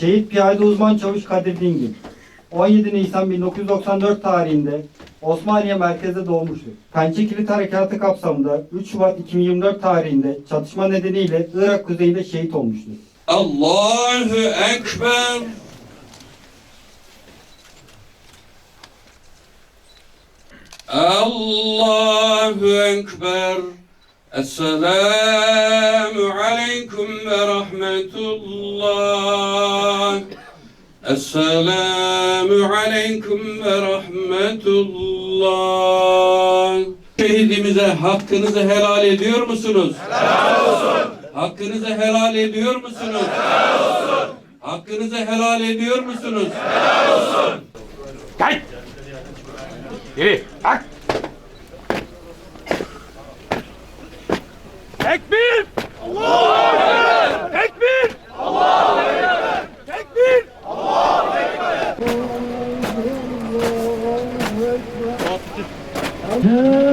Şehit Piyade Uzman Çavuş Kadir Dingil 17 Nisan 1994 tarihinde Osmaniye merkezde doğmuştur. Pençe Kilit Harekatı kapsamında 3 Şubat 2024 tarihinde çatışma nedeniyle Irak kuzeyinde şehit olmuştur. Allahu Ekber. Allahu Ekber. Esselamu Aleyküm ve Rahmetullah. Esselamu Aleyküm ve Rahmetullah. Şehidimize hakkınızı helal ediyor musunuz? Hakkınızı helal ediyor musunuz? Helal olsun. Hakkınızı helal ediyor musunuz? Gel. Geri. Bak. Tekbir. Allahu Ekber. Tekbir. Allahu Ekber. Tekbir. Gel.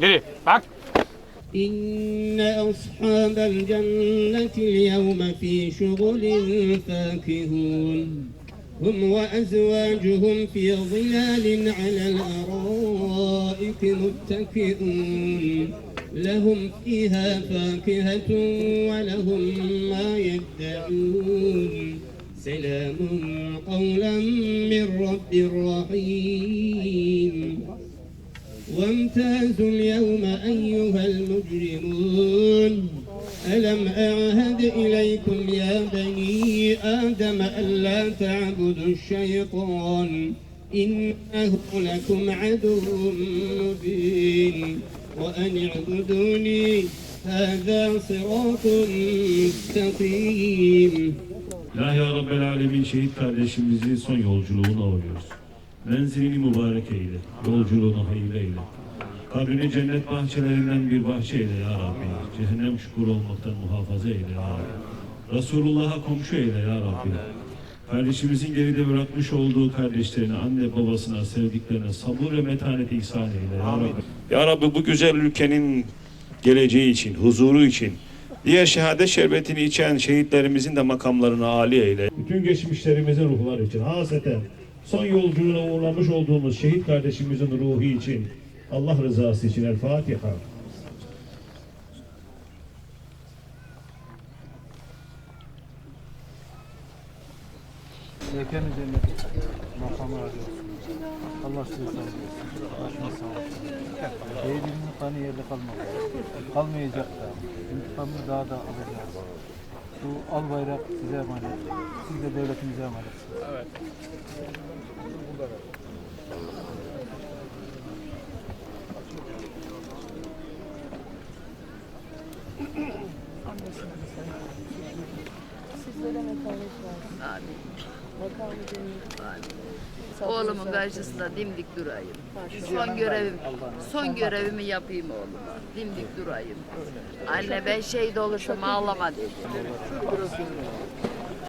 Geri. Bak. إن أصحاب الجنة اليوم في شغل فاكهون. هم وأزواجهم في ظلال على الأرائك متكئون. لهم فيها فاكهة ولهم ما يدعون. سلام قولا من رب رحيم وامتازوا اليوم أيها المجرمون ألم أعهد إليكم يا بني آدم ألا تعبدوا الشيطان إنه لكم عدو مبين وأن اعبدوني هذا صراط مستقيم İlahi ya Rabbel Alemin şehit kardeşimizi son yolculuğuna alıyoruz. Menzilini mübarek eyle, yolculuğunu hayırlı eyle. Kabrini cennet bahçelerinden bir bahçe eyle ya Rabbi. Cehennem şukur olmaktan muhafaza eyle ya Rabbi. Resulullah'a komşu eyle ya Rabbi. Kardeşimizin geride bırakmış olduğu kardeşlerine, anne babasına, sevdiklerine sabır ve metanet ihsan eyle ya Rabbi. Ya Rabbi bu güzel ülkenin geleceği için, huzuru için, diğer şehadet şerbetini içen şehitlerimizin de makamlarını âli eyle. Bütün geçmişlerimizin ruhları için, haseten son yolculuğuna uğurlamış olduğumuz şehit kardeşimizin ruhu için, Allah rızası için El Fatiha. Mekanı cennet makamı razı olsun. Allah sizi sağ olsun. Başınız sağ olsun. Şehidimizin kanı yerde kalmadı. Kalmayacak da. İntikamını daha da alacağız. Bu al bayrak size emanet. Siz de devletimize emanetsiniz. Evet. Sizlere metanet versin. Makamı cennet. Oğlumun karşısında dimdik durayım. Son görevim, son görevimi yapayım oğluma. Dimdik durayım. Anne ben şehit olursam ağlama dedi.